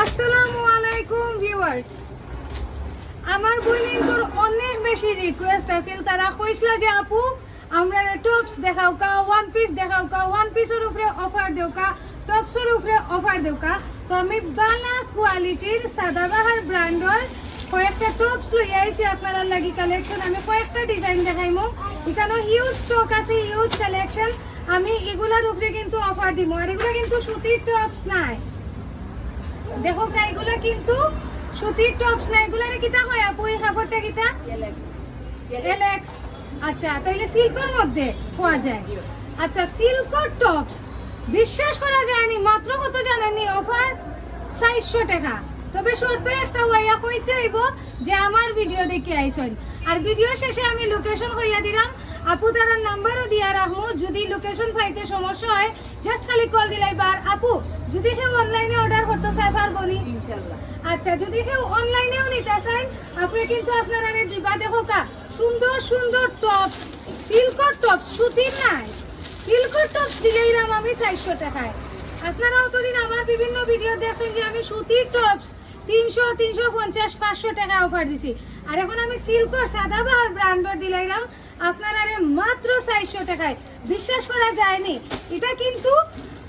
আসসালামু আলাইকুম ভিউয়ার্স আমার বইনিন্তর অনেক বেশি রিকোয়েস্ট আছিল। তারা কইছিল যে, আপু, আমরা টপস দেখাও কা ওয়ান পিস দেখাও কা ওয়ান পিসের উপরে অফার দেও কা টপসের উপরে অফার দেও কা তো আমি বালা কোয়ালিটির সাদাবাহার ব্র্যান্ডর কয়েকটা টপস লই আইছি আপনারা লাগি কালেকশন আমি কয়েকটা ডিজাইন দেখাইমু। এখানে হিউজ স্টক আছে হিউজ কালেকশন আমি এগুলার উপরে কিন্তু অফার দিব আর এগুলো কিন্তু সুতির টপস নাই। দেখো এগুলা কিন্তু সুতির টপস না এগুলারে কিতা হয় আপু এই কাপড়টা কিতা এলেক্স আচ্ছা তাইলে সিল্কের মধ্যে পাওয়া যায়। আচ্ছা সিল্কর টপস বিশ্বাস করা যায়নি মাত্র কত জানেননি? অফার চারশো টাকা। তবে শর্ত একটা হইয়া কইতে হইব যে আমার ভিডিও দেখে আইসন। আর ভিডিও শেষে আমি লোকেশন হইয়া দিলাম। আপু তারার নাম্বারও দিয়া রাখমু। যদি লোকেশন পাইতে সমস্যা হয় জাস্ট খালি কল দিলাই বার আপু যদি কেউ অনলাইনে অর্ডার করতে চায় পারবনি আচ্ছা যদি কেউ অনলাইনেও নিতে চান আপনি কিন্তু আপনারা আমি দিবা দেখো কা, সুন্দর সুন্দর টপস সিল্কর টপস সুতির নাই। সিল্কর টপস দিলেই রাম আমি চারশো টাকায়। আপনারাও তো দিন আমার বিভিন্ন ভিডিও দেখছেন যে আমি সুতির টপস তিনশো তিনশো পঞ্চাশ, পাঁচশো টাকা অফার দিছি। আর এখন আমি সিল্কর সাদাবাহার ব্র্যান্ডের দিলাইলাম আপনারা আরে মাত্র চারশো টাকায়। বিশ্বাস করা যায়নি। এটা কিন্তু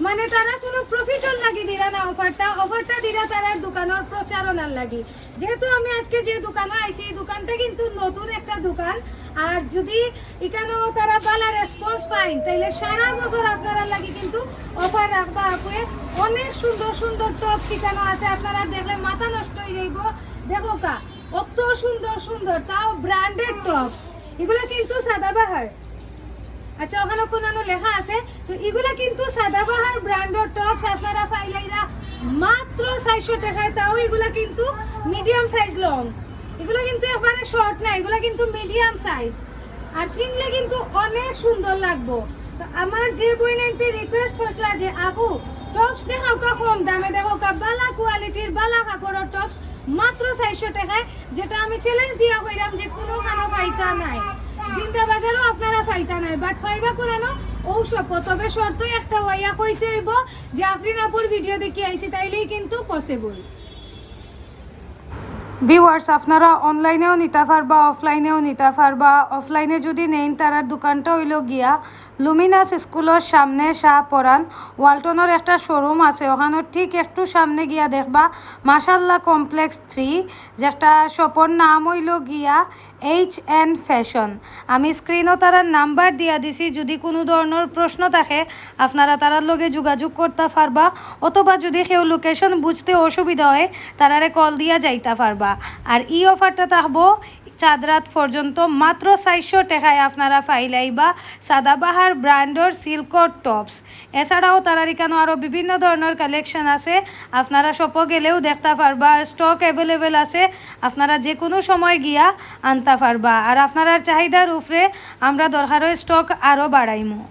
মানে তারা কোনো প্রফিটর লাগি দিরা না অফারটা অফারটা দিরা তারা দোকানের প্রচারণার লাগি। যেহেতু আমি আজকে যে দোকানে আইছি, এই দোকানটা কিন্তু নতুন একটা দোকান। আর যদি এখানেও তারা ভালো রেসপন্স পাইন তাইলে সারা বছর আপনারা লাগি কিন্তু অফার রাখবা আপুয়ে অনেক সুন্দর সুন্দর টপ ঠিকানো আছে, আপনারা দেখলে মাথা নষ্ট হয়ে যাইব। দেখো কা, অত সুন্দর সুন্দর, তাও ব্র্যান্ডেড টপস এগুলো কিন্তু সাদাবাহার আচ্ছা ওখানে কোনো লেখা আছে? তো এগুলা কিন্তু সাদাবাহার ব্র্যান্ডের টপস আপনারা পাইলাইরা মাত্র চারশো টাকায়, তাও এগুলা কিন্তু মিডিয়াম সাইজ লং এগুলা কিন্তু একবারে শর্ট না, এগুলা কিন্তু মিডিয়াম সাইজ আর কিনলে কিন্তু অনেক সুন্দর লাগবো। তো আমার যে বই নাইতে রিকোয়েস্ট করছিল যে, আপু টপস দেখাও কা কম দামে দেখো কা বালা কোয়ালিটির বালা কাপড়ের টপস মাত্র চারশো টাকায়, যেটা আমি চ্যালেঞ্জ দিয়া হইলাম যে কোনো খানো পাইতা নাই। জিন্দা বাজারও আপনারা পাইতা নাই বাট তবে একটা, ওয়াইয়া কইতে হইব যে ভিডিও আইছি তাইলেই কিন্তু পসিবল ভিউয়ার্স আপনারা অনলাইনেও নিতে পারবা অফলাইনেও নিতে পারবা। অফলাইনে যদি নেন তারার দোকানটা হইল গিয়া লুমিনাস স্কুলের সামনে শাহ পরান। ওয়ালটনের একটা শোরুম আছে, ওখানে ঠিক একটু সামনে গিয়া দেখবা। মাসাল্লাহ কমপ্লেক্স থ্রি যেটা শপর নাম হইল গিয়া এইচ এন ফ্যাশন আমি স্ক্রিনও তারার নাম্বার দিয়া দিছি, যদি কোনো ধরনের প্রশ্ন থাকে, আপনারা তারার লগে যোগাযোগ করতে পারবা, অথবা যদি কেউ লোকেশন বুঝতে অসুবিধা হয়, তারারে কল দিয়া যাইতে পারবা। আর ই অফারটা থাকব চাঁদরাত পর্যন্ত মাত্র চারশো টাকায় আপনারা ফাইলাইবা সাদাবাহার ব্র্যান্ডর সিল্কর টপস এছাড়াও তারার এখানে আরও বিভিন্ন ধরনের কালেকশন আছে। আপনারা সপ গেলেও দেখতে পারবা স্টক অ্যাভেলেবেল আছে। আপনারা যে কোনো সময় গিয়া আনতে পারবা। আর আপনার চাহিদার উপরে আমরা দরকারও স্টক আরও বাড়াইমু।